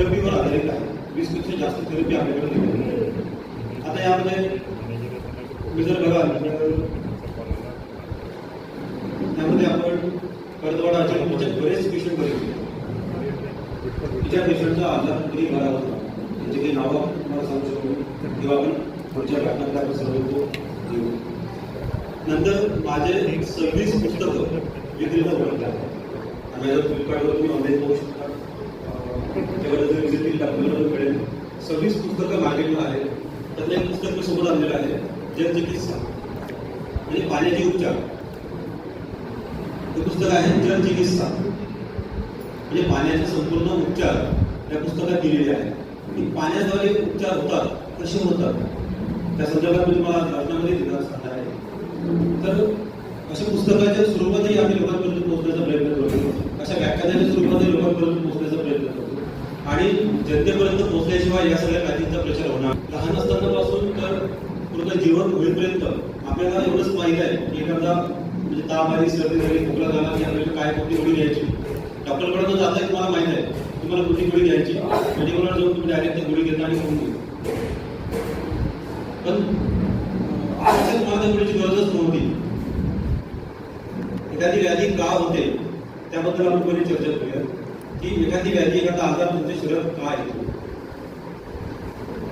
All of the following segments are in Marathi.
थेरपीवर आधारित आहे. वीसपेक्षा जास्त थेरपी आपल्याकडे दिली आता यामध्ये तुम्ही जर बघाल त्यामध्ये आपण कर्दवाडा अचलपूरचे बरेच पेशंट बघितले तिच्या पेशंटचा आजार तरी बरा होता? त्यांची काही नावं मला सांगू शकतो? किंवा आपण पुढच्या घटनात आपण सांगतो तो नंतर माझे सव्वीस पुस्तकं विक्रीला उपलब्ध आहे आणि फ्लिपकार्टवर तुम्ही ऑनलाईन पाहू शकता. अं, तेव्हा जर विजिट केली मिळेल. सव्वीस पुस्तकं मार्केटला आहेत त्यातलं एक पुस्तक मी सोबत आणलेलं आहे. जनचिकित्सा म्हणजे, म्हणजे पाण्याचे उपचार. हे पुस्तक आहे जनचिकित्सा म्हणजे पाण्याचे संपूर्ण उपचार या पुस्तकात दिलेले आहेत. की पाण्याद्वारे उपचार होतात कसे होतात? त्या संदर्भात मी तुम्हाला रचनामध्ये दिला सांगणार आहे. तर अशा पुस्तकाच्या स्वरूपातही आम्ही लोकांपर्यंत पोहोचण्याचा प्रयत्न करतो. अशा व्याख्यानाच्या स्वरूपातही लोकांपर्यंत आणि जनतेपर्यंत पोहोचल्याशिवाय या सगळ्या काहींचा प्रचार होणार. लहान असतानापासून तर पूर्ण जीवन होईपर्यंत आपल्याला एवढंच माहीत आहे की एखादा म्हणजे ताप आली सर्दी झाली खोकला झाला की आपल्याला काय कोणती गोळी घ्यायची. डॉक्टरकडे जाता तुम्हाला माहीत आहे. तुम्हाला कुठली गोळी घ्यायची? म्हणजे मेडिकलवर जाऊन तुम्ही डायरेक्ट ती गोळी घेता आणि खाऊन घेता पण अशा तुम्हाला गोळीची गरजच नव्हती. एखादी व्याधी का होते त्याबद्दल आपण पहिले चर्चा करूया. की एखादी व्याधी एखादा आजार तुमच्या शरीरात का येतो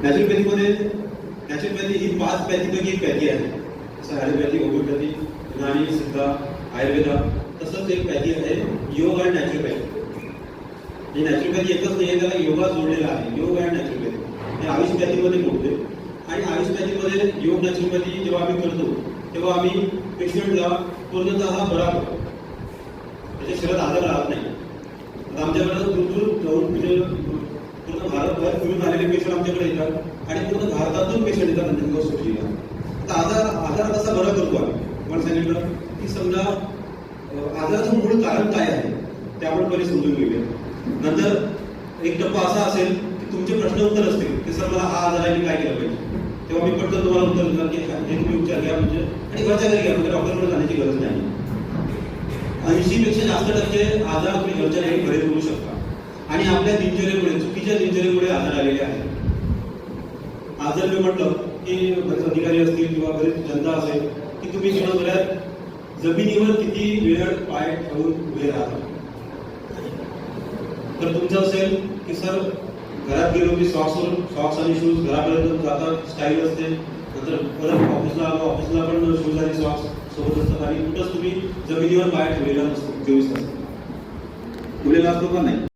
नॅचरोपॅथीमध्ये नॅचरोपॅथी ही पाच पॅथीपैकी एक पॅथी आहे. जसं ॲलोपॅथी होमिओपॅथी युनानी सिद्धा आयुर्वेदा तसंच एक पॅथी आहे योग आणि नॅचरोपॅथी. ही नॅचरोपॅथी एकच नाही आहे, त्याला योगा जोडलेला आहे योग आणि नॅचरोपॅथी. हे आयुष पॅथीमध्ये मोडते. आणि आयुष पॅथीमध्ये योग नॅचरोपॅथी जेव्हा आम्ही करतो तेव्हा आम्ही पेशंटला पूर्णतः बरा करतो. त्याच्या शरीरात आजार राहत नाही. आमच्याकडे दूर दूर पूर्ण भारतभर फिरून आलेले पेशंट आमच्याकडे येतात. आणि पूर्ण भारतातून पेशंट येतात म्हणजे नंदनगाव सोशीला आता आजार आजार तसा बरा करतो आम्ही. पण सांगितलं की समजा आजाराचं मूळ कारण काय आहे? ते आपण पहिले समजून घेऊया. नंतर एक टप्पा असा असेल की तुमचे प्रश्न उत्तर असतील की सर मला हा आजार आहे मी काय केलं पाहिजे? तेव्हा मी पटकन तुम्हाला उत्तर देणार की हे तुम्ही उपचार घ्या म्हणजे आणि घरच्या घरी घ्या म्हणजे डॉक्टरकडे जाण्याची गरज नाही. ऐंशी पेक्षा जास्त टक्के आजार तुम्ही घरच्या घरी बरे करू शकता. आणि आपल्या दिनचर्येमुळे चुकीच्या दिनचर्येमुळे आजार आलेले आहेत. आज जर मी म्हटलं की बरेच अधिकारी असतील किंवा बरेच जनता असेल की तुम्ही दिवसभरात जमिनीवर किती वेळ पाय ठेवून उभे राहता तर तुमचं असेल की सर घरात गेलो की सॉक्स सॉक्स आणि शूज घरापर्यंत जातात स्टाईल असते. नंतर परत ऑफिसला आलो ऑफिसला पण शूज आणि सॉक्स सोबत असतात आणि कुठंच तुम्ही जमिनीवर पाय ठेवलेला नसतो चोवीस तास. ठेवलेला असतो का नाही?